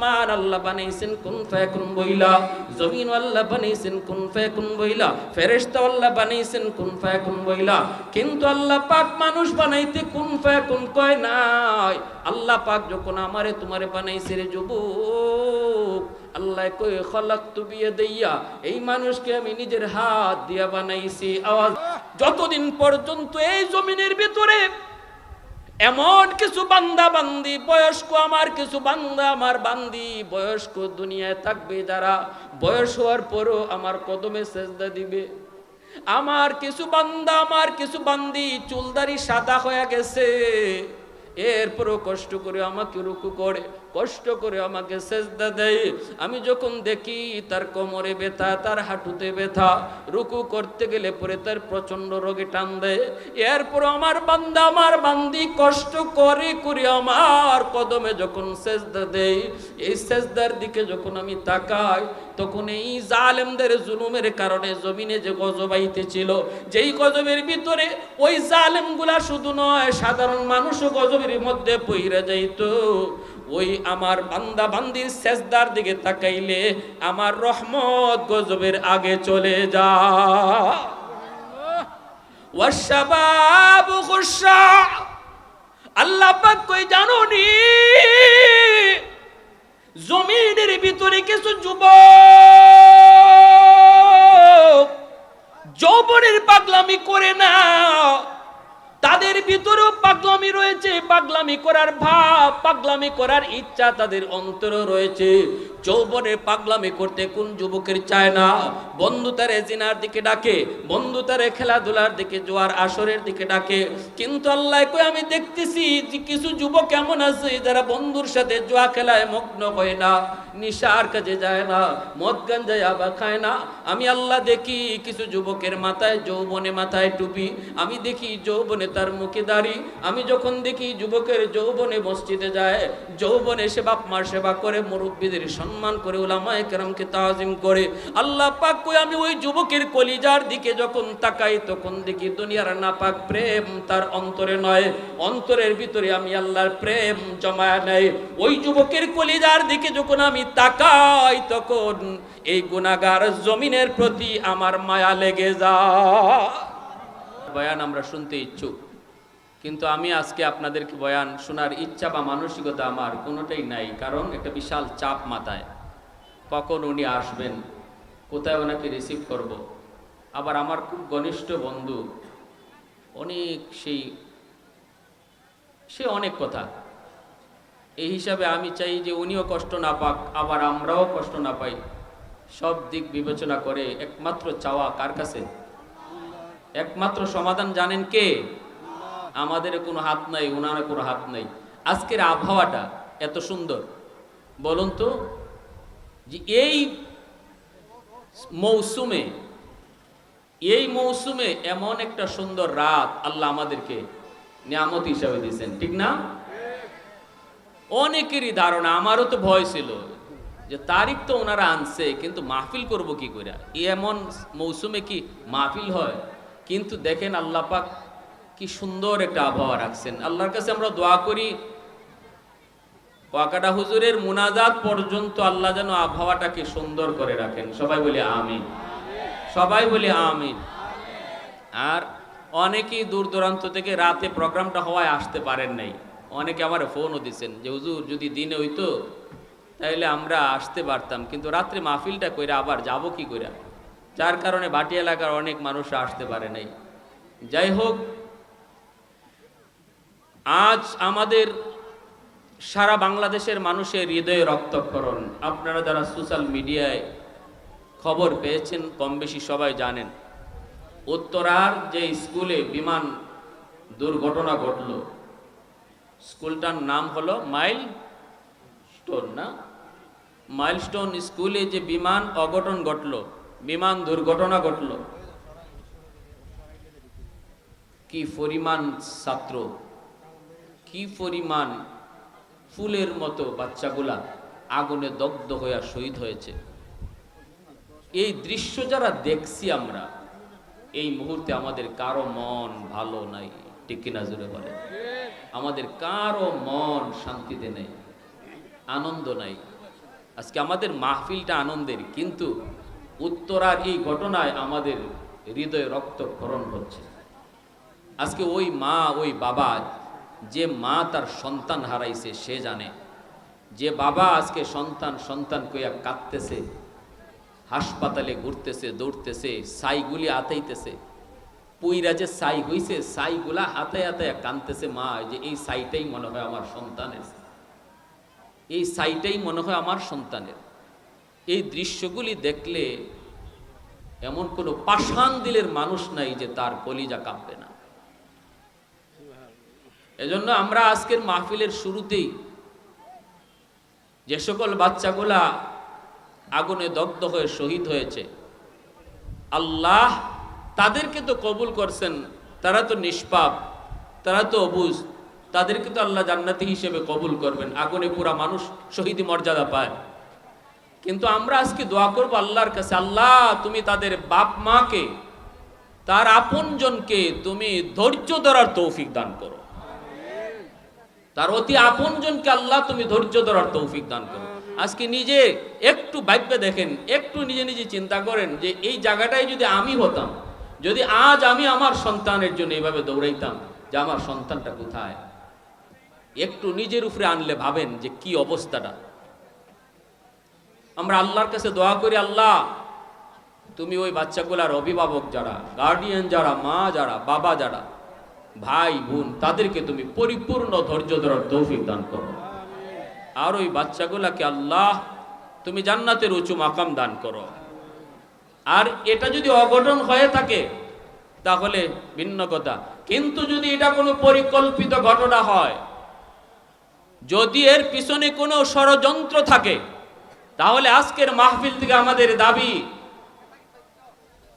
আসমান আল্লাহ বানাইছেন, কোন ফায়াকুন বইলা? জমিন আল্লাহ বানাইছেন, কোন ফায়াকুন বইলা? ফেরেশতা আল্লাহ বানাইছেন, কোন ফায়াকুন বইলা? কিন্তু আল্লাহ পাক মানুষ বানাইতে কোন ফায়াকুন কয় নাই। আল্লাহ পাক যখন আমারে তোমারে বানাইছে রে যুবক, আল্লাহ কই খলাক তুবিয়ে দিয়া এই মানুষকে আমি নিজের হাত দিয়া বানাইছি। আওয়াজ, যতদিন পর্যন্ত এই জমিনের ভিতরে এমন কিছু বান্দা বান্দি, বয়স্ক আমার কিছু বান্দা আমার বান্দি, বয়স্ক দুনিয়ায় থাকবে যারা, বয়স হওয়ার পরও আমার কদমে সেজদা দিবে। আমার কিছু বান্দা, আমার কিছু বান্দি, চুলদারি সাদা হয়ে গেছে। এরপরও কষ্ট করে আমাকে রুকু করে। কষ্ট করে আমাকে সেজদা দেয়। আমি যখন দেখি তার কোমরে ব্যথা, তার হাঁটুতে ব্যথা, রুকু করতে গেলে পরে তার প্রচণ্ড রোগে টান দেয়। এরপর আমার বান্দা, আমার বান্দি কষ্ট করে করে আমার কদমে যখন সেজদা দেয়, এই সেজদার দিকে যখন আমি তাকাই, তখন এই জালেমদের জুলুমের কারণে জমিনে যে গজব আইতেছিল, যেই গজবের ভিতরে ওই জালেমগুলা শুধু নয়, সাধারণ মানুষও গজবের মধ্যে পইরা যাইতো। ওই আমার বান্দা বান্দির সেজদার দিকে তাকাইলে আমার রহমত গজবের আগে চলে যা। কই, জানো নি ভিতরে যুবক, যৌবনের পাগলামি করে না তাদের ভিতরেও পাগলামি রয়েছে পাগলামি করার ভাব পাগলামি করার ইচ্ছা তাদের অন্তরে রয়েছে। যৌবনের পাগলামি করতে কোন যুবকের চায় না? বন্ধু তারে জিনার দিকে ডাকে, বন্ধু তারে খেলাধুলার দিকে জোয়ার আসরের দিকে ডাকে। কিন্তু আল্লাহ কই আমি দেখতেছি যে কিছু যুবক এমন আছে যারা বন্ধুর সাথে জোয়া খেলায় মগ্ন হয় না, নিশার কাজে যায় না, মদ গাঞ্জায় আবার খায় না। আমি আল্লাহ দেখি কিছু যুবকের মাথায় যৌবনে মাথায় টুপি, আমি দেখি যৌবনে তার মুখে দাড়ি। আমি যখন দেখি যুবকের যৌবনে মসজিদে যায়, যৌবনে সে বাপ মার সেবা করে, মুরব্বীদের সম্মান করে ওলামায়ে কেরামকে তাজিম করে। আল্লাহ পাক কই, আমি ওই যুবকের কলিজার দিকে যখন তাকাই, তখন দেখি দুনিয়ার নাপাক প্রেম তার অন্তরে নয়। অন্তরের ভিতরে আমি আল্লাহর প্রেম জমায় নেই। ওই যুবকের কলিজার দিকে যখন আমি তাকাই, তখন এই গুনাগার জমিনের প্রতি আমার মায়া লেগে যায়। বয়ান আমরা শুনতে ইচ্ছুক। কিন্তু আমি আজকে আপনাদেরকে বয়ান শোনার ইচ্ছা বা মানসিকতা আমার কোনোটাই নাই, কারণ একটা বিশাল চাপ মাথায়। কখন উনি আসবেন, কোথায় ওনাকে রিসিভ করব। আবার আমার খুব ঘনিষ্ঠ বন্ধু, অনেক সেই, সে অনেক কথা। এই হিসাবে আমি চাই যে উনিও কষ্ট না পাক, আবার আমরাও কষ্ট না পাই। সব দিক বিবেচনা করে একমাত্র চাওয়া কার কাছে? একমাত্র সমাধান জানেন কে? আমাদের কোনো হাত নাই, ওনার কোনো হাত নাই। আজকের আবহাওয়াটা এত সুন্দর। বলুন তো যে এই মৌসুমে এই মৌসুমে এমন একটা সুন্দর রাত আল্লাহ আমাদেরকে নিয়ামত হিসাবে দিয়েছেন, ঠিক না? অনেকেরই ধারণা, আমারও তো ভয় ছিল যে তারিখ তো ওনারা আনছে, কিন্তু মাহফিল করব কি করে? এমন মৌসুমে কি মাহফিল হয়? কিন্তু দেখেন আল্লাহ পাক কি সুন্দর একটা আবহাওয়া রাখছেন। আল্লাহর কাছে আমরা দোয়া করি ওয়াকাটা হুজুরের মুনাজাত পর্যন্ত আল্লাহ যেন আবহাওয়াটাকে সুন্দর করে রাখেন। সবাই বলি আমিন। সবাই বলি আমিন। আর অনেকেই দূর দূরান্ত থেকে রাতে প্রোগ্রামটা হওয়ায় আসতে পারেন নাই। অনেকে আমার ফোনও দিছেন যে, হুজুর, যদি দিনে হইতো, তাইলে আমরা আসতে পারতাম। কিন্তু রাত্রে মাহফিলটা কইরা আবার যাব কি কইরা? যার কারণে বাটি এলাকার অনেক মানুষ আসতে পারে নাই। যাই হোক আজ আমাদের সারা বাংলাদেশের মানুষের হৃদয়ে রক্তক্ষরণ। আপনারা যারা সোশ্যাল মিডিয়ায় খবর পেয়েছেন কম বেশি সবাই জানেন, উত্তরার যে স্কুলে বিমান দুর্ঘটনা ঘটল, স্কুলটার নাম হলো মাইল স্টোন না? মাইলস্টোন স্কুলে যে বিমান অঘটন ঘটল, বিমান দুর্ঘটনা ঘটল, কি পরিমাণ ছাত্র। কি পরিমাণ ফুলের মতো বাচ্চাগুলা আগুনে দগ্ধ হইয়া শহীদ হয়েছে? এই দৃশ্য যারা দেখছি আমরা, এই মুহূর্তে আমাদের কারও মন ভালো নাই, ঠিক কিনা জুড়ে বলে আমাদের কারও মন শান্তিতে নেই, আনন্দ নাই। আজকে আমাদের মাহফিলটা আনন্দের, কিন্তু উত্তরার এই ঘটনায় আমাদের হৃদয়ে রক্তক্ষরণ হচ্ছে। আজকে ওই মা, ওই বাবা যে মা তার সন্তান হারাইছে, সে জানে। যে বাবা আজকে সন্তান সন্তান কইয়া কাঁদতেছে, হাসপাতালে ঘুরতেছে, দৌড়তেছে, সাইগুলি আতাইতেছে, পুইরা যে সাই হইছে, সাইগুলা হাতে হাতে কানতেছে মা যে এই সাইটাই মনে হয় আমার সন্তানের। এই সাইটাই মনে হয় আমার সন্তানের। এই দৃশ্যগুলি দেখলে এমন কোনো পাষাণ দিলের মানুষ নাই যে তার কলিজা কাঁপবে না। এজন্য আমরা আজকের মাহফিলের শুরুতেই যে সকল বাচ্চাগুলা আগুনে দগ্ধ হয়ে শহীদ হয়েছে, আল্লাহ তাদেরকে তো কবুল করছেন, তারা তো নিষ্পাপ, তারা তো অবুজ, তাদেরকে তো আল্লাহ জান্নাতি হিসেবে কবুল করবেন, আগুনে পুরা মানুষ শহীদি মর্যাদা পায়। কিন্তু আমরা আজকে দোয়া করব আল্লাহর কাছে, আল্লাহ তুমি তাদের বাপ মাকে, তার আপনজনকে তুমি ধৈর্য ধরার তৌফিক দান করো। তার অতি আপনজনকে আল্লাহ তুমি ধৈর্য ধরার তৌফিক দান করো। আজকে নিজে একটু ভাববে দেখেন একটু নিজে নিজে চিন্তা করেন যে এই জায়গাটায় যদি আমি হতাম যদি আজ আমি আমার সন্তানের জন্য এইভাবে দৌড়াইতাম যে আমার সন্তানটা কোথায়? একটু নিজের উপরে আনলে ভাবেন যে কি অবস্থাটা। আমরা আল্লাহর কাছে দোয়া করি আল্লাহ তুমি ওই বাচ্চাগুলার অভিভাবক যারা গার্ডিয়ান যারা মা যারা বাবা যারা ভাই, বোন, তাদেরকে তুমি পরিপূর্ণ ধৈর্য ধরার তৌফিক দান করো। আর ওই বাচ্চাগুলাকে আল্লাহ তুমি জান্নাতের উঁচু মাকাম দান করো। আর এটা যদি অঘটন হয়ে থাকে, তাহলে ভিন্ন কথা। কিন্তু যদি এটা কোনো পরিকল্পিত ঘটনা হয়, যদি এর পিছনে কোনো ষড়যন্ত্র থাকে, তাহলে আজকের মাহফিল থেকে আমাদের দাবি,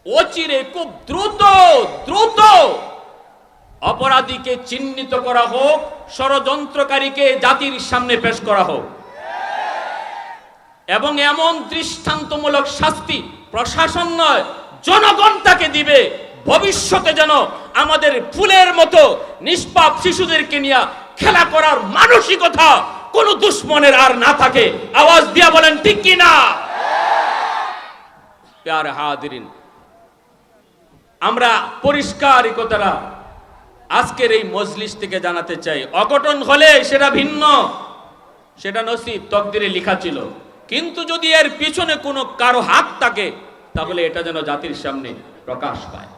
অচিরে খুব দ্রুত দ্রুত অপরাধীকে চিহ্নিত করা হোক, ষড়যন্ত্রকারীকে জাতির সামনে পেশ করা হোক। এবং এমন দৃষ্টান্তমূলক শাস্তি প্রশাসন নয়, জনগণ তাকে দিবে। ভবিষ্যতে যেন আমাদের ফুলের মতো নিষ্পাপ শিশুদেরকে নিয়ে খেলা করার মানসিকতা কোন দুশ্মনের আর না থাকে। আওয়াজ দিয়া বলেন, ঠিক কি না? আমরা পরিষ্কার কথাটা আজকের এই মজলিস থেকে জানাতে চাই, অঘটন হলে সেটা ভিন্ন। সেটা নসিব, তকদিরে লেখা ছিল। কিন্তু যদি এর পিছনে কোনো কারও হাত থাকে, তাহলে এটা যেন জাতির সামনে প্রকাশ পায়।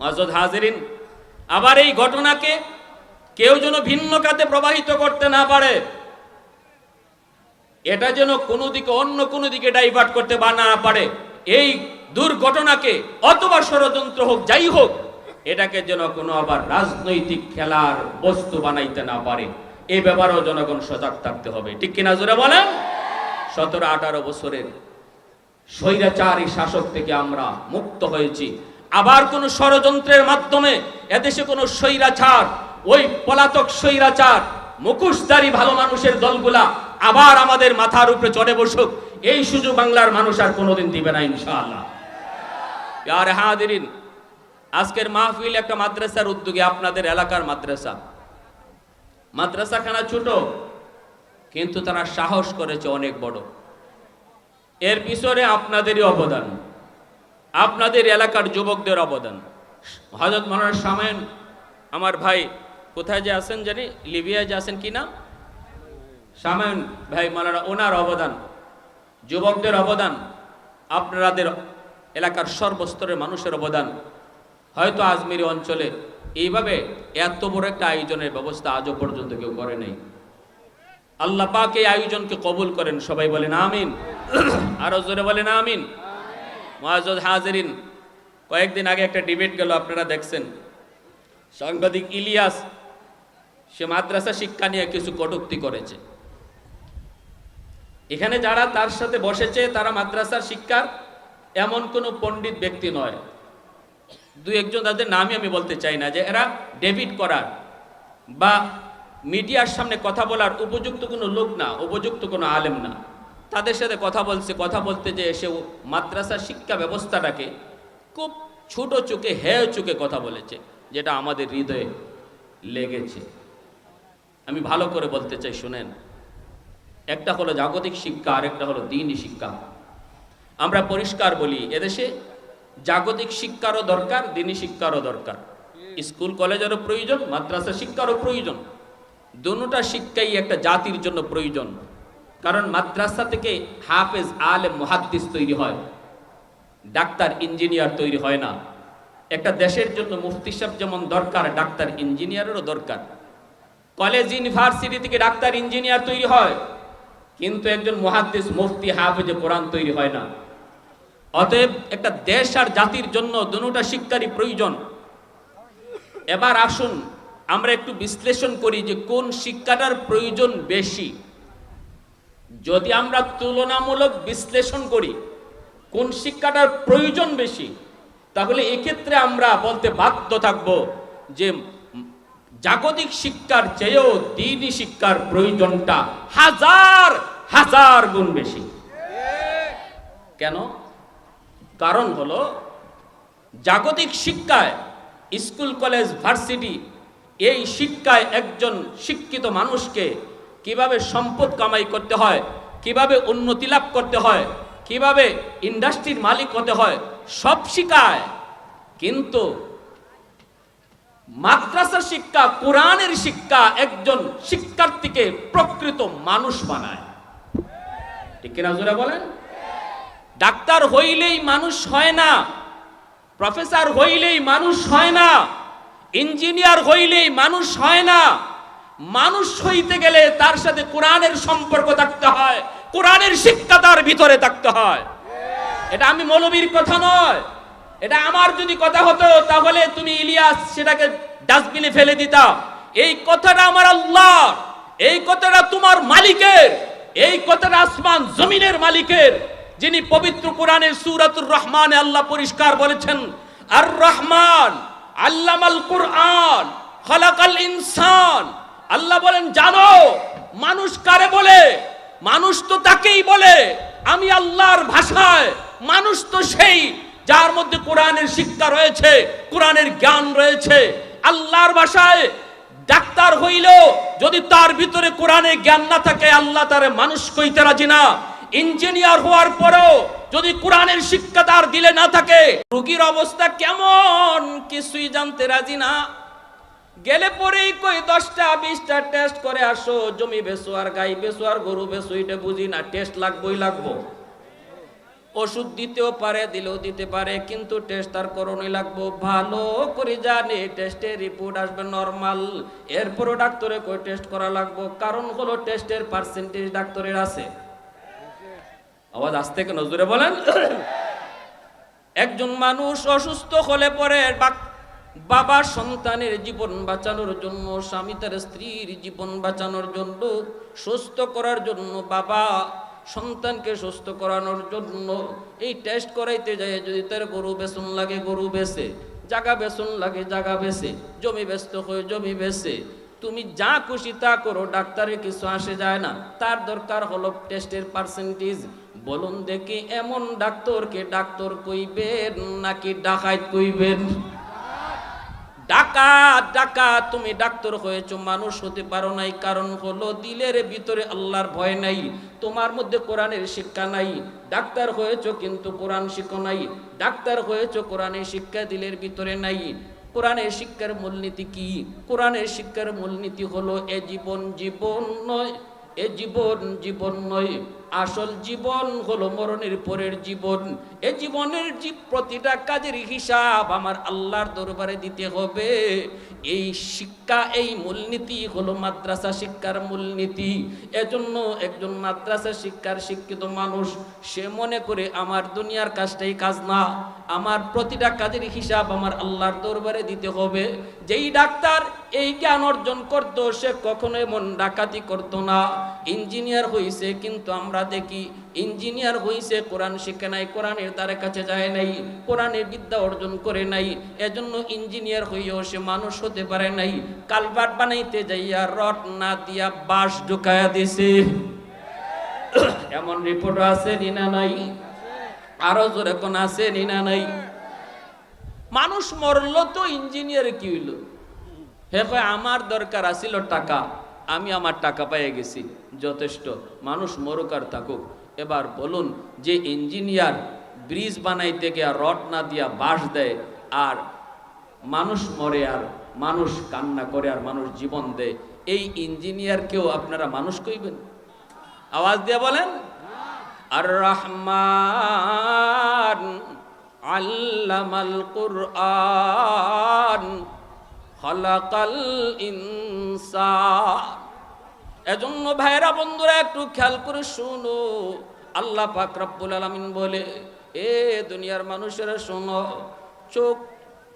মাজদ হাজিরিন, আবার এই ঘটনাকে কেউ যেন ভিন্ন কাতে প্রবাহিত করতে না পারে। এটা যেন কোনো দিকে অন্য কোনো দিকে ডাইভার্ট করতে বা না পারে। এই দুর্ঘটনাকে অথবা ষড়যন্ত্র হোক, যাই হোক এটাকে যেন কোনো আবার রাজনৈতিক খেলার বস্তু বানাইতে না পারে। এই ব্যাপারেও জনগণ সজাগ থাকতে হবে। ঠিক কিনা জোরে বলেন? সতেরো, আঠারো বছরের স্বৈরাচারী শাসক থেকে আমরা মুক্ত হয়েছি। আবার কোন ষড়যন্ত্রের মাধ্যমে এদেশে কোনো স্বৈরাচার, ওই পলাতক স্বৈরাচার, মুখোশধারী ভালো মানুষের দলগুলা আবার আমাদের মাথার উপরে চড়ে বসুক। এই সুযোগ বাংলার মানুষ আর কোনোদিন দিবে না ইনশাআল্লাহ। আর হাদিরিন আজকের মাহফিল একটা মাদ্রাসার উদ্যোগে আপনাদের এলাকার মাদ্রাসা। মাদ্রাসাখানা ছোট, কিন্তু তারা সাহস করেছে অনেক বড়। এর পিছনে আপনাদেরই অবদান, আপনাদের এলাকার যুবকদের অবদান। হজরত মনোর সামায়ন আমার ভাই কোথায় যে আছেন জানি? লিবিয়ায় যে আছেন কি না? সামায়ন ভাই মালানা, ওনার অবদান, যুবকদের অবদান, আপনাদের এলাকার সর্বস্তরের মানুষের অবদান। হয়তো আজমিরি অঞ্চলে এইভাবে এত বড় একটা আয়োজনের ব্যবস্থা আজও পর্যন্ত কেউ করে নাই। আল্লাহ পাক এই আয়োজনকে কবুল করেন, সবাই বলেন আমিন। আরও জোরে বলেন আমিন। মহাজদ হাজরিন, কয়েকদিন আগে একটা ডিবেট গেল, আপনারা দেখছেন। সাংবাদিক ইলিয়াস, সে মাদ্রাসা শিক্ষা নিয়ে কিছু কটুক্তি করেছে। এখানে যারা তার সাথে বসেছে, তারা মাদ্রাসার শিক্ষার এমন কোনো পণ্ডিত ব্যক্তি নয়। দু একজন তাদের নামই আমি বলতে চাই না, যে এরা ডেবিট করার বা মিডিয়ার সামনে কথা বলার উপযুক্ত কোনো লোক না, উপযুক্ত কোনো আলেম না। তাদের সাথে কথা বলছে, কথা বলতে যে ও মাদ্রাসা শিক্ষা ব্যবস্থাটাকে খুব ছোট চোখে, হেয় চোখে কথা বলেছে, যেটা আমাদের হৃদয়ে লেগেছে। আমি ভালো করে বলতে চাই, শুনেন। একটা হলো জাগতিক শিক্ষা আর একটা হলো দিনই শিক্ষা। আমরা পরিষ্কার বলি, এদেশে জাগতিক শিক্ষারও দরকার দিনই শিক্ষারও দরকার। স্কুল, কলেজেরও প্রয়োজন, মাদ্রাসা শিক্ষারও প্রয়োজন। দুটা শিক্ষাই একটা জাতির জন্য প্রয়োজন। কারণ মাদ্রাসা থেকে হাফেজ, আলেম, মুহাদ্দিস তৈরি হয়। ডাক্তার, ইঞ্জিনিয়ার তৈরি হয় না। একটা দেশের জন্য মুফতি সাহেব যেমন দরকার, ডাক্তার, ইঞ্জিনিয়ারেরও দরকার। কলেজ, ইউনিভার্সিটি থেকে ডাক্তার, ইঞ্জিনিয়ার তৈরি হয়। কিন্তু একজন মুহাদ্দিস, মুফতি, হাফেজে কোরআন তৈরি হয় না। অতএব একটা দেশ আর জাতির জন্য দুটা শিক্ষারই প্রয়োজন। এবার আসুন, আমরা একটু বিশ্লেষণ করি যে কোন শিক্ষাটার প্রয়োজন বেশি। যদি আমরা তুলনামূলক বিশ্লেষণ করি, কোন শিক্ষাটার প্রয়োজন বেশি, তাহলে এক্ষেত্রে আমরা বলতে বাধ্য থাকব যে জাগতিক শিক্ষার চেয়েও দিনই শিক্ষার প্রয়োজনটা হাজার হাজার গুণ বেশি। কেন? কারণ হলো, জাগতিক শিক্ষায়, স্কুল, কলেজ, ভার্সিটি, এই শিক্ষায় একজন শিক্ষিত মানুষকে কীভাবে সম্পদ কামাই করতে হয়, কীভাবে উন্নতি লাভ করতে হয়, কীভাবে ইন্ডাস্ট্রির মালিক হতে হয়, সব শিখায়। কিন্তু মাদ্রাসার শিক্ষা, কোরআনের শিক্ষা একজন শিক্ষার্থীকে প্রকৃত মানুষ বানায়। ঠিক কিনা বলেন? ডাক্তার হইলেই মানুষ হয় না, প্রফেসর হইলেই মানুষ হয় না, ইঞ্জিনিয়ার হইলেই মানুষ হয় না, মানুষ হইতে গেলে তার সাথে কোরআনের সম্পর্ক থাকতে হয়, কোরআনের শিক্ষা তার ভিতরে থাকতে হয়। এটা আমি মৌলবীর কথা নয়, এটা আমার যদি কথা হতো তাহলে তুমি ইলিয়াস সেটাকে ডাস্টবিনে ফেলে দিতা। এই কথাটা আমার আল্লাহ, এই কথাটা তোমার মালিকের, এই কথাটা আসমান জমিনের মালিকের যিনি পবিত্র কোরআনের সূরাতুর রহমানে আল্লাহ পরিষ্কার বলেছেন আর রহমান আল্লামাল কোরআন, খালাকাল ইনসান। আল্লাহ বলেন, জানো, মানুষ কারে বলে? মানুষ তো তাকেই বলে, আমি আল্লাহর ভাষায়। মানুষ তো সেই যার মধ্যে কোরআনের শিক্ষা রয়েছে, কোরআনের জ্ঞান রয়েছে। আল্লাহর ভাষায় ডাক্তার হইলেও যদি তার ভিতরে কোরআনের জ্ঞান না থাকে, আল্লাহ তার মানুষ কইতে রাজি না। ইঞ্জিনিয়ার হওয়ার পরেও যদি কোরআনের শিক্ষা তার দিলে না থাকে, রুগীর অবস্থা কেমন কিছুই জানতে রাজি না। গেলে পরেই কই দশটা, বিশটা টেস্ট করে আসো, জমি বেসো আর গাই বেসো আর গরু বেসো এটা বুঝি না টেস্ট লাগবোই লাগবো। ওষুধ দিতেও পারে, দিলেও দিতে পারে, কিন্তু টেস্ট তার করণই লাগবো। ভালো করে জানে টেস্টের রিপোর্ট আসবে নর্মাল এরপরও ডাক্তারে কই টেস্ট করা লাগবো? কারণ হলো টেস্টের পার্সেন্টেজ ডাক্তারের আছে। আওয়াজ আসতে কেন জোরে বলেন। একজন মানুষ অসুস্থ হলে পরে বাবা সন্তানের জীবন বাঁচানোর জন্য, স্বামী তার স্ত্রীর জীবন বাঁচানোর জন্য, সুস্থ করার জন্য, বাবা সন্তানকে সুস্থ করানোর জন্য এই টেস্ট করাইতে যায়। যদি তার গরু বেসন লাগে, গরু বেছে জাগা বেসন লাগে, জাগা বেছে জমি ব্যস্ত হয়ে জমি বেছে তুমি যা খুশি তা করো, ডাক্তারের কিছু আসে যায় না। তার দরকার হলো টেস্টের পার্সেন্টেজ বলুন দেখি এমন ডাক্তারকে ডাক্তার কইবেন নাকি ডাকাইত কইবেন? ডাকাত ডাকাত, তুমি ডাক্তার হয়েছো, মানুষ হতে পারো নাই। কারণ হলো দিলের ভিতরে আল্লাহর ভয় নাই, তোমার মধ্যে কোরআনের শিক্ষা নাই। ডাক্তার হয়েছো কিন্তু কোরআন শিক্ষা নাই। ডাক্তার হয়েছো, কোরআনের শিক্ষা দিলের ভিতরে নাই। কোরআনের শিক্ষার মূলনীতি কি? কোরআনের শিক্ষার মূলনীতি হলো এ জীবন জীবন নয়, এ জীবন জীবন নয়। আসল জীবন হলো মরণের পরের জীবন। এ জীবনের জীব প্রতিটা কাজের হিসাব আমার আল্লাহর দরবারে দিতে হবে। এই শিক্ষা, এই মূলনীতি হলো মাদ্রাসা শিক্ষার মূলনীতি। এজন্য একজন মাদ্রাসা শিক্ষার শিক্ষিত মানুষ, সে মনে করে, আমার দুনিয়ার কাজটাই কাজ না। আমার প্রতিটা কাজের হিসাব আমার আল্লাহর দরবারে দিতে হবে। যেই ডাক্তার এই জ্ঞান অর্জন করতো, সে কখনো এমন ডাকাতি করতো না। ইঞ্জিনিয়ার হয়েছে কিন্তু আমরা দেখি ইঞ্জিনিয়ার হইছে? কোরআন শিখে নাই, কোরআনের দ্বারে কাছে যায় নাই, কোরআনের বিদ্যা অর্জন করে নাই, এজন্য ইঞ্জিনিয়ার হইয়াও সে মানুষ হতে পারে নাই। কালভার্ট বানাইতে যাইয়া রড না দিয়া বাঁশ ঢুকায়া দিছে। এমন রিপোর্ট আছে নিনা নাই? আরও জোরে কোন আছে নিনা নাই? মানুষ মরলো তো ইঞ্জিনিয়ার কি হইল? হে কয়, আমার দরকার আছিল টাকা। আমি আমার টাকা পেয়ে গেছি, যথেষ্ট। মানুষ মরকার থাকুক। এবার বলুন, যে ইঞ্জিনিয়ার ব্রিজ বানাইতে গিয়া রড না দিয়া বাঁশ দেয়, আর মানুষ মরে আর মানুষ কান্না করে আর মানুষ জীবন দেয়, এই ইঞ্জিনিয়ারকেও আপনারা মানুষ কইবেন? আওয়াজ দিয়ে বলেন। আর রহমান আল্লামাল কুরআন খলাকাল ইনসান এজন্য ভাইরা বন্ধুরা, একটু খেয়াল করে শুনো। আল্লাহ পাক রব্বুল আলামিন বলে, এ দুনিয়ার মানুষেরা শোনো, চোখ,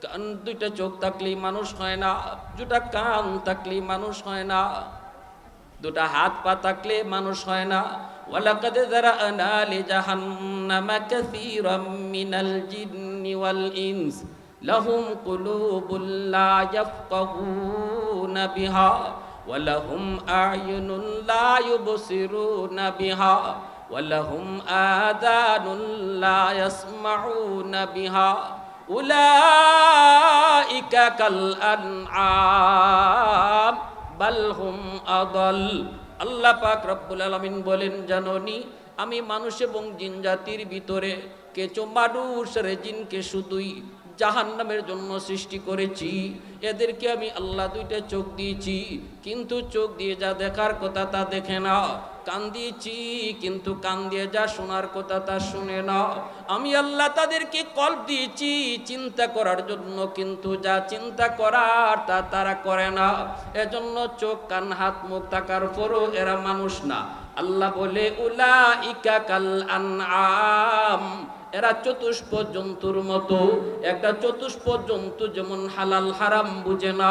কান, দুইটা চোখ থাকলেই মানুষ হয় না, দুটা কান থাকলেই মানুষ হয় না, দুটা হাত পা থাকলে মানুষ হয় না। ওয়ালাকাদ যারানা লিজাহান্নামা কাসীরাম মিনাল জিন্নি ওয়াল ইনস, লাহুম কুলুবুল লা ইয়াফকাহুনা বিহা। ওয়ালাহুম আ'য়ুনুন লা ইউবসিরুনা বিহা, ওয়ালাহুম আযানুন লা ইয়াসমাউনা বিহা, উলাইকা কাল আনআম বালহুম আদল। আল্লাহ পাক রব্বুল আলামিন বলেন, জাননি, আমি মানুষ এবং জিন জাতির ভিতরে কেঁচো মানুষ রে জিনকে শুধুই জাহান্নামের জন্য সৃষ্টি করেছি। এদেরকে আমি আল্লাহ দুইটা চোখ দিয়েছি, কিন্তু চোখ দিয়ে যা দেখার কথা তা দেখে না কান দিয়েছি, কিন্তু কান দিয়ে যা শোনার কথা তা শুনে না আমি আল্লাহ তাদেরকে কল্প দিয়েছি, চিন্তা করার জন্য, কিন্তু যা চিন্তা করার তা তারা করে না। এজন্য চোখ, কান, হাত, মুখ থাকার পরও এরা মানুষ না। আল্লাহ বলে উলা ইকা কাল আনআম। এরা চতুষ্প জন্তুর মতো। একটা চতুষ্প জন্তু যেমন হালাল হারাম বুঝে না,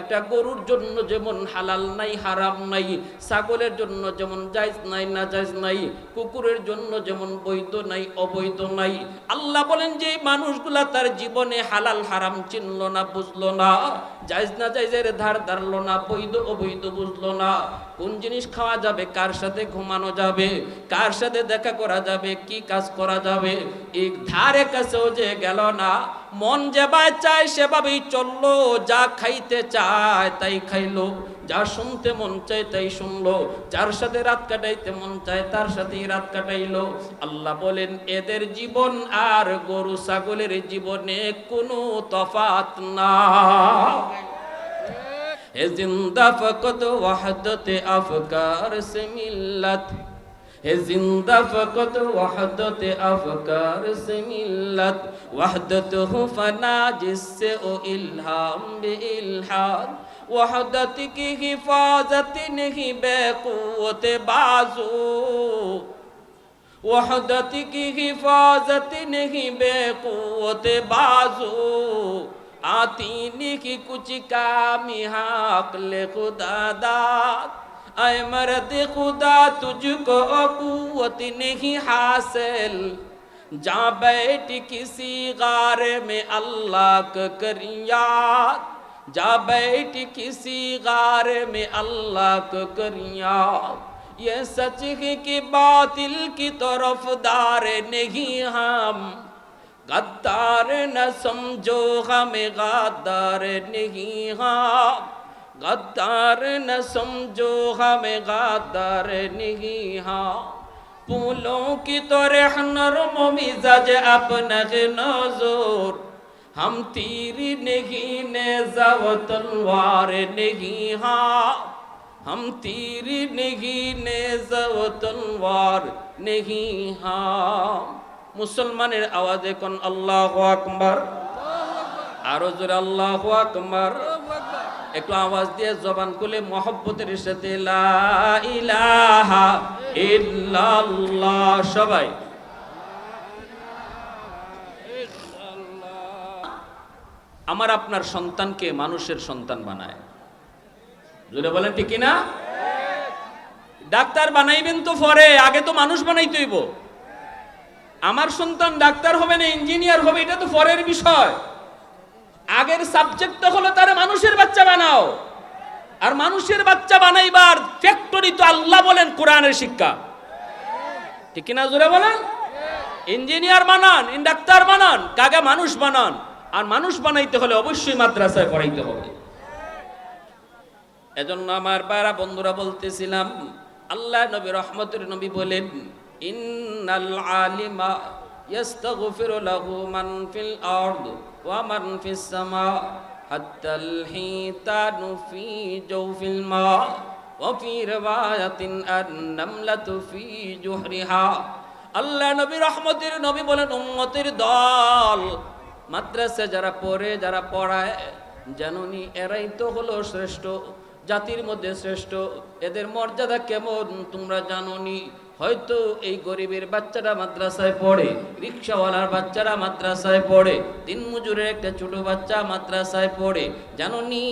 একটা গরুর জন্য যেমন হালাল নাই, হারাম নাই, ছাগলের জন্য যেমন জায়জ নাই, না জায়জ নাই, কুকুরের জন্য যেমন বৈধ নাই, অবৈধ নাই। আল্লাহ বলেন যে মানুষগুলা তার জীবনে হালাল হারাম চিনল না, বুঝলো না। জায়জ না জায়জের ধার ধারলো না, বৈধ অবৈধ বুঝলো না। কোন জিনিস খাওয়া যাবে, কার সাথে ঘুমানো যাবে, কার সাথে দেখা করা যাবে, কি কাজ করা যাবে এই ধারে কাছেও যে গেল না মন যেভাবে চায় সেভাবেই চলল, যা খাইতে চায় তাই খাইলো, যা শুনতে মন চায় তাই শুনলো, যার সাথে রাত কাটাইতে মন চায় তার সাথেই রাত কাটাইলো। আল্লাহ বলেন, এদের জীবন আর গরু ছাগলের জীবনে কোনো তফাত না। ہے زندہ فقط وحدت افکار سے ملت وحدت ہو فنا جس سے او الہام بے الہام وحدت کی حفاظت نہیں بے قوت بازو وحدت کی حفاظت نہیں بے قوت بازو آتی نہیں کچھ کام حق لے خدا داد اے مرد خدا تجھ کو قوت نہیں حاصل۔ جاں بیٹھ کسی غار میں اللہ کا کریات جا بیٹھ کسی غار میں اللہ کا کریات یہ سچ ہے کہ باطل کی طرف دار نہیں ہم۔ غدار نہ سمجھو ہمیں غدار نہیں ہم۔ गद्दार न समझो हमें गद्दार नहीं हम फूलों की तरह नरम मिजाज अपना नजर हम तीर नहीं नेजा व तलवार नहीं हाँ हम तीर नहीं नेजा व तलवार नहीं हाँ মুসলমানের আওয়াজে কোন আল্লাহ আকবার আরো জোরে আল্লাহ আকবার একটু আওয়াজ দিয়ে জবান খুলে মহব্বতের সাথে সবাই। আমার আপনার সন্তানকে মানুষের সন্তান বানায়। জোরে বলেন ঠিক না ডাক্তার বানাইবেন তো পরে, আগে তো মানুষ বানাইতেইব আমার সন্তান ডাক্তার হবে না, ইঞ্জিনিয়ার হবে, এটা তো পরের বিষয়। আগের সাবজেক্ট তো হলো তারা মানুষের বাচ্চা বানাও। আর মানুষের বাচ্চা বানাইবার ফ্যাক্টরি তো আল্লাহ বলেন কোরআনের শিক্ষা। ঠিক কিনা জোরে বলেন? ইঞ্জিনিয়ার বানান ডাক্তার বানান, কাকে মানুষ বানান, আর মানুষ বানাইতে হলে অবশ্যই মাদ্রাসায় পড়াইতে হবে। এজন্য আমার বারা বন্ধুরা বলতেছিলাম, আল্লাহ নবী রহমতের নবী বলেন, ইন্নাল আলিমা ইয়াস্তাগফিরু লাহু মান ফিল আরদ। ফিস সামা হাত্তাল হিতানু ফি জাওফিল মা ওয়া ফি রিওয়ায়াতিন আন-নামলাতু ফি জুহরিহা আল্লাহ নবী রহমতের নবী বলেন, উম্মতের দল। মাদ্রাসা যারা পড়ে, যারা পড়ায়, জানুনি, এরাই তো হলো শ্রেষ্ঠ, জাতির মধ্যে শ্রেষ্ঠ। এদের মর্যাদা কেমন তোমরা জানোনি? হয়তো এই গরিবের বাচ্চারা মাদ্রাসায় পড়ে, রিক্সাওয়ালার বাচ্চারা মাদ্রাসায় পড়ে দিন মজুরের একটা ছোট বাচ্চা মাদ্রাসায় পড়ে, জানোনি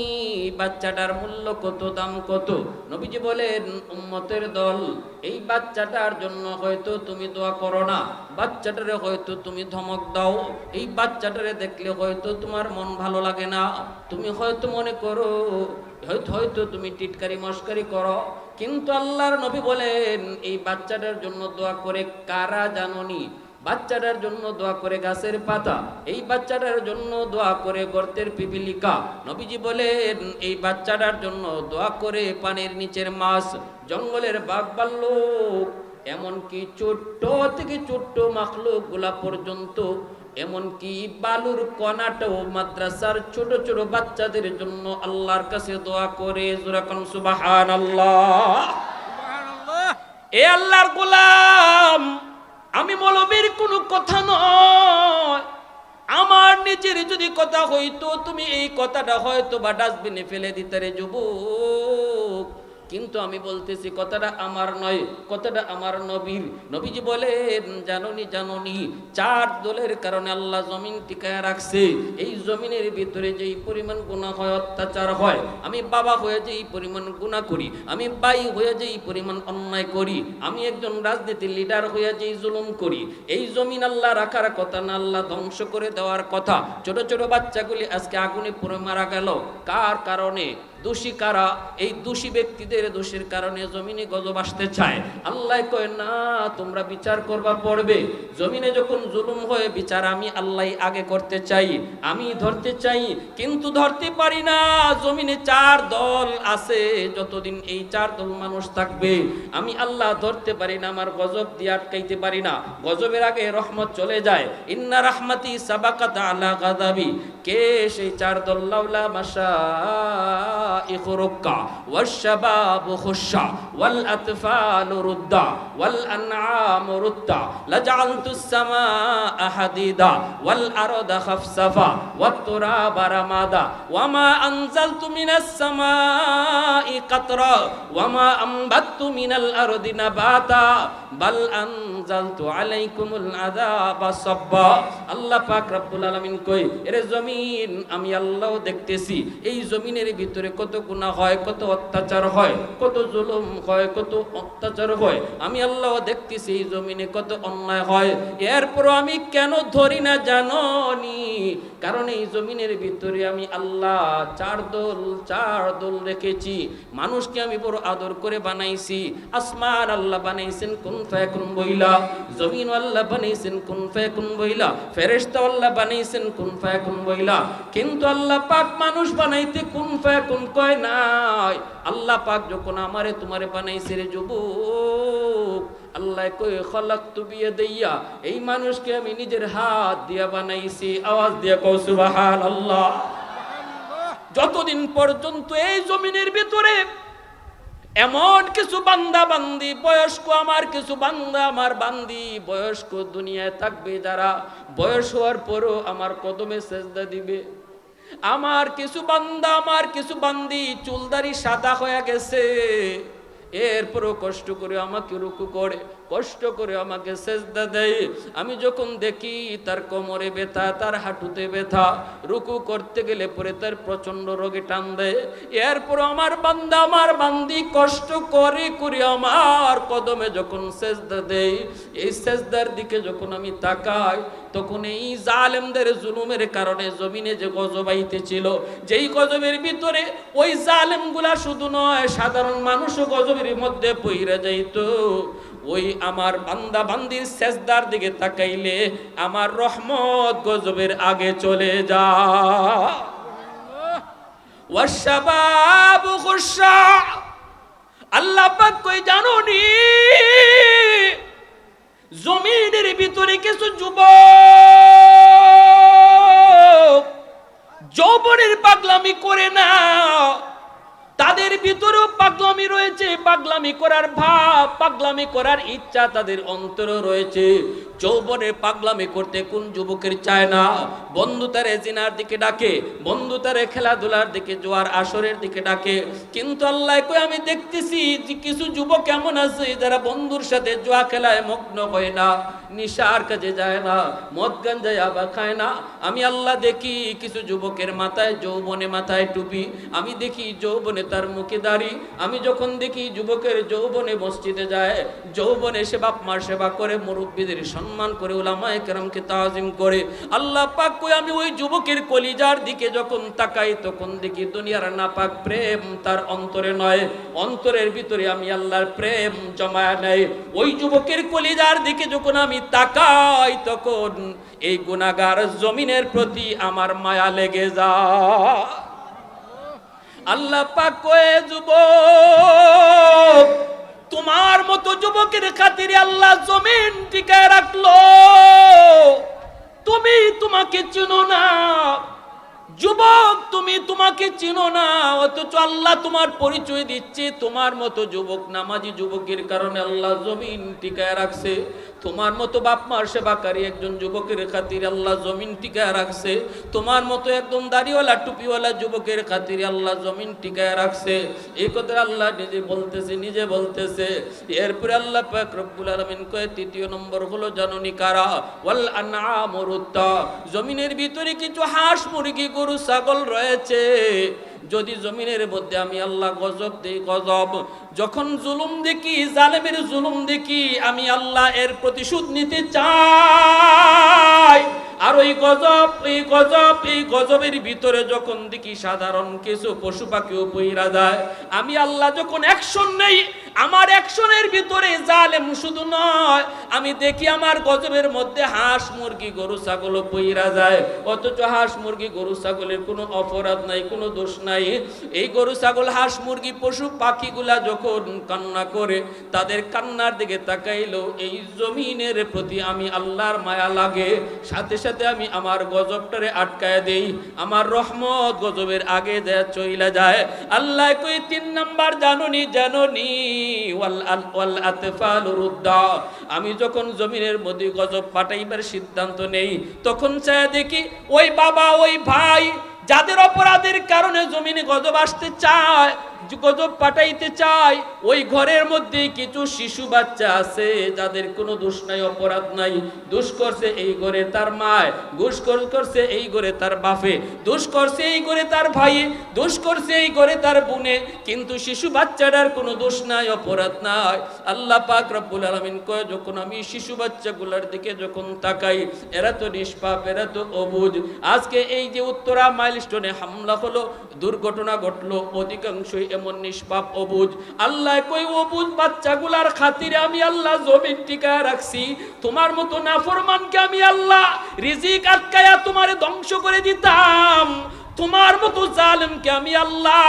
বাচ্চাটার মূল্য কত, দাম কত? নবীজি বলেন, উম্মতের দল, এই বাচ্চাটার জন্য হয়তো তুমি দোয়া করো না, বাচ্চাটারে হয়তো তুমি ধমক দাও, এই বাচ্চাটারে দেখলে হয়তো তোমার মন ভালো লাগে না, তুমি হয়তো মনে করো, হয়তো হয়তো তুমি টিটকারি মস্কারি করো কিন্তু আল্লাহর নবী বলেন, এই বাচ্চাটার জন্য দোয়া করে কারা জাননি? বাচ্চাটার জন্য দোয়া করে গাছের পাতা, এই বাচ্চাটার জন্য দোয়া করে গর্তের পিপিলিকা। নবীজি বলেন, এই বাচ্চাটার জন্য দোয়া করে পানির নিচের মাছ, জঙ্গলের বাঘ ভাল্লুক এমনকি ছোট্ট থেকে ছোট্ট মাখলুকগুলা পর্যন্ত এমনকি বালুর কণাটাও মাদ্রাসার ছোট ছোট বাচ্চাদের জন্য আল্লাহর কাছে দোয়া করে জোরাকন সুবাহান আল্লাহ এ আল্লাহর গোলাম আমি মৌলবীর কোনো কথা নয়। আমার নিজের যদি কথা হইতো তুমি এই কথাটা হয়তো বা ডাস্টবিনে ফেলে দিতে রে যুবক। কিন্তু আমি বলতেছি, কথাটা আমার নয়, কথাটা আমার নবীর। নবীজি বলেন, জাননি জাননি, চার দলের কারণে আল্লাহ জমিন টিকায় রাখছে। এই জমিনের ভিতরে যেই পরিমাণ গুণা হয়, অত্যাচার হয়, আমি বাবা হয়ে যেই পরিমাণ গুণা করি, আমি বাই হয়ে যেই পরিমাণ অন্যায় করি, আমি একজন রাজনীতির লিডার হয়ে যেই জুলুম করি, এই জমিন আল্লাহ রাখার কথা না আল্লাহ ধ্বংস করে দেওয়ার কথা। ছোট ছোট বাচ্চাগুলি আজকে আগুনে পুরো মারা গেল। কার কারণে? দোষী কারা? এই দোষী ব্যক্তিদের দোষের কারণে জমিনে গজব আসতে চায়। আল্লাহ কয়, না, তোমরা বিচার করবা, পড়বে। জমিনে যখন জুলুম হয়ে, বিচার আমি আল্লাহ আগে করতে চাই, আমি ধরতে চাই, কিন্তু ধরতে পারি না। জমিনে চার দল আছে, যতদিন এই চার দল মানুষ থাকবে, আমি আল্লাহ ধরতে পারি না, আমার গজব দিয়ে আটকাইতে পারি না। গজবের আগে রহমত চলে যায়। ইন্না রাহমাতি সাবাকাত আলা গাদাবি। কে সেই চার দল? লাউলা মাশা ركع والشباب خشع والأطفال ردا والأنعام ردا لجعلت السماء حديدا والأرض خفصفا والتراب رمادا وما أنزلت من السماء قطرا وما أنبت من الأرض نباتا بل أنزلت عليكم العذاب صبا আল্লাহ পাক রব্বুল আলামিন কই এর জমিন আমি আল্লাহ দেখতেছি এই জমিনের ভিতরে কত গুনাহ হয়, কত অত্যাচার হয়, কত জুলুম হয়, কত অত্যাচার হয়। আমি আল্লাহ দেখতেছি এই জমিনে কত অন্যায় হয়। এরপর আমি কেন ধরি না জানো কারণ এই জমিনের ভিতরে আমি আল্লাহ চার দল চার দল রেখেছি। মানুষকে আমি বড় আদর করে বানাইছি। আসমান আল্লাহ বানাইছেন, কোন ফায়াকুন বইলা। জমিন আল্লাহ বানাইছেন, কোন ফায়াকুন বইলা। ফেরেশতা আল্লাহ বানাইছেন, কোন ফায়াকুন বইলা। কিন্তু আল্লাহ পাক মানুষ বানাইতে কোন ফায়াকুন কয়, নাই, আল্লাহ পাক যখন আমারে তোমারে বানাইছে রে যুবক, আল্লাহ কই খলাক তু বিয়ে এই মানুষকে আমি নিজের হাত দিয়া বানাইছি। আওয়াজ দিয়া কও সুবহান আল্লাহ যতদিন পর্যন্ত এই জমিনের ভিতরে এমন কিছু বান্দা বান্দি, বয়স্ক আমার, কিছু বান্দা আমার বান্দি, বয়স্ক দুনিয়ায় থাকবে যারা, বয়স হওয়ার পরও আমার কদমে সেজদা দিবে। আমার কিছু বান্দা, আমার কিছু বান্দি, চুলদারি সাদা হয়ে গেছে। এরপরও কষ্ট করে আমাকে রুকু করে। কষ্ট করে আমাকে সেজদা দেয়। আমি যখন দেখি তার কোমরে ব্যথা, তার হাঁটুতে ব্যথা, রুকু করতে গেলে পরে তার প্রচণ্ড রোগে টান দেয়। এরপর আমার বান্দা, আমার বান্দি কষ্ট করে করে আমার কদমে যখন সেজদা দেয়, এই সেজদার দিকে যখন আমি তাকাই, তখন এই জালেমদের জুলুমের কারণে জমিনে যে গজব আইতেছিল, যেই গজবের ভিতরে ওই জালেমগুলা শুধু নয়, সাধারণ মানুষও গজবের মধ্যে পইরা যাইতো। ওই আমার বান্দা বান্দির সেজদার দিকে তাকাইলে আমার রহমত গজবের আগে চলে যা ওয়াশাবাব খুশা। আল্লাহ পাক কই, জানো নি, জমিনের ভিতরে কিছু যুবক যৌবনের পাগলামি করে না। তাদের ভিতরেও পাগলামি রয়েছে পাগলামি করার ভাব পাগলামি করার ইচ্ছা তাদের অন্তরে রয়েছে। যৌবনের পাগলামি করতে কোন যুবকের চায় না? বন্ধু তারে জিনার দিকে ডাকে, বন্ধু তারে খেলাধুলার দিকে, জোয়ার আসরের দিকে ডাকে। কিন্তু আল্লাহ কই আমি দেখতেছি যে কিছু যুবক এমন আছে যারা বন্ধুর সাথে জোয়া খেলায় মগ্ন হয় না, নিশার কাজে যায় না, মদ গাঞ্জায় আবার খায় না। আমি আল্লাহ দেখি কিছু যুবকের মাথায় যৌবনে মাথায় টুপি, আমি দেখি যৌবনে তার মুখে দাড়ি। আমি যখন দেখি যুবকের যৌবনে মসজিদে যায়, যৌবনে সে বাপ মার সেবা করে, মুরব্বীদের সম্মান করে ওলামায়ে কেরামকে তাজিম করে। আল্লাহ পাক কই, আমি ওই যুবকের কলিজার দিকে যখন তাকাই, তখন দেখি দুনিয়ার নাপাক প্রেম তার অন্তরে নয়। অন্তরের ভিতরে আমি আল্লাহর প্রেম জমায় নেয় ওই যুবকের কলিজার দিকে যখন আমি তাকাই, তখন এই গুনাগার জমিনের প্রতি আমার মায়া লেগে যা আল্লাহ পাক কয়ে যুবক তোমার মতো যুবকের খাতিরে আল্লাহ জমিন টিকায় রাখল। তুমি তোমাকে চিনো না। যুবক, তুমি তোমাকে চিনো না। অথচ আল্লাহ তোমার পরিচয় দিচ্ছে, তোমার মতো যুবক, নামাজি যুবকের কারণে আল্লাহ জমিন টিকায় রাখছে। তোমার মতো বাপ মার সেবাকারী একজন যুবকের খাতির আল্লাহ জমিন টিকায় রাখছে। তোমার মতো একদম দাড়িওয়ালা, টুপিওয়ালা যুবকের খাতির আল্লাহ জমিন টিকায় রাখছে। এই কথা আল্লাহ নিজে বলতেছে নিজে বলতেছে। এরপরে আল্লাহ পাক রব্বুল আলামিন কয়ে, তৃতীয় নম্বর হলো, জাননি কারা? ওয়াল আনআমুরুত্তা। জমিনের ভিতরে কিছু হাঁস মুরগি, গরু, ছাগল রয়েছে। যদি জমিনের মধ্যে আমি আল্লাহ গজব দেই, গজব। যখন জুলুম দেখি, জালেমের জুলুম দেখি, আমি আল্লাহ এর প্রতিশোধ নিতে চাই। আর ওই গজব, এই গজব, এই গজবের ভিতরে যখন দেখি সাধারণ কিছু পশু পাখিও বইরা যায়, আমি আল্লাহ যখন অ্যাকশন নেই, আমার অ্যাকশনের ভিতরে জালেম শুধু নয়, আমি দেখি আমার গজবের মধ্যে হাঁস, মুরগি, গরু, ছাগল পইরা যায়। অথচ হাঁস, মুরগি, গরু, ছাগলের কোনো অপরাধ নাই, কোনো দোষ নাই। এই গরু, ছাগল, হাঁস, মুরগি, পশু পাখিগুলা যখন কান্না করে, তাদের কান্নার দিকে তাকাইলো এই জমিনের প্রতি আমি আল্লাহর মায়া লাগে। সাথে সাথে আমি আমার গজবটারে আটকায় দেই, আমার রহমত গজবের আগে দেয়া চইলা যায়। আল্লাহ কই, তিন নাম্বার জানুনি জানুনি, ওয়াল আতফাল রুদ্দা আমি যখন জমিনের মধ্যে গজব পাঠাইবার সিদ্ধান্ত নেই, তখন চায় দেখি, ওই বাবা, ওই ভাই, যাদের অপরাধের কারণে জমিনে গজব আসতে চায় যে গজব পাঠাইতে চায় ওই ঘরের মধ্যে কিছু শিশু বাচ্চা আছে, যাদের কোনো দোষ নাই, অপরাধ নাই। দোষ করছে এই ঘরে তার মায়, দোষ করছে এই ঘরে তার বাপে, দোষ করছে এই ঘরে তার ভাই দোষ করছে এই ঘরে তার বোনে। কিন্তু শিশু বাচ্চাটার কোনো দোষ নাই, অপরাধ নাই। আল্লাহ পাক রব্বুল আলামিন কয়, যখন আমি শিশু বাচ্চাগুলোর দিকে যখন তাকাই, এরা তো নিষ্পাপ, এরা তো অবুঝ আজকে এই যে উত্তরা মাইলস্টোনে হামলা হলো, দুর্ঘটনা ঘটলো, অধিকাংশই এমন নিষ্পাপ অবুজ। আল্লাহ কই অবুজ বাচ্চাগুলার খাতিরে আমি আল্লাহ জমিন টিকায় রাখছি। তোমার মতো নাফরমানকে আমি আল্লাহ রিজিক আটকায়া তোমারে ধ্বংস করে দিতাম। তোমার মতো জালেমকে আমি আল্লাহ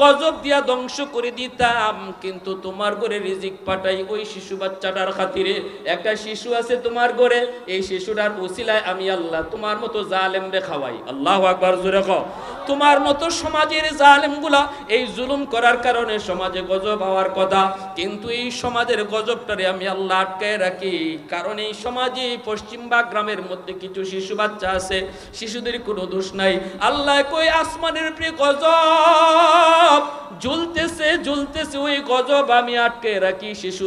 গজব দিয়া ধ্বংস করে দিতাম। কিন্তু তোমার ঘরে রিজিক পাঠাই ওই শিশু বাচ্চাটার খাতিরে। একটা শিশু আছে তোমার ঘরে, এই শিশুটার উসিলায় আমি আল্লাহ তোমার মতো জালেম রে খাওয়াই। আল্লাহ আকবার, জোরে কও। তোমার মতো সমাজের জালেমগুলা এই জুলুম করার কারণে সমাজে গজব হওয়ার কথা। কিন্তু এই সমাজের গজবটারে আমি আল্লাহ আটকায় রাখি। কারণ এই সমাজে পশ্চিম বা গ্রামের মধ্যে কিছু শিশু বাচ্চা আছে, শিশুদের কোনো দোষ নাই। আল্লাহ কই আসমানের প্রিয় গজব। জ্বলতেছে জ্বলতেছে ওই গজব আমি আটকে রাখি শিশু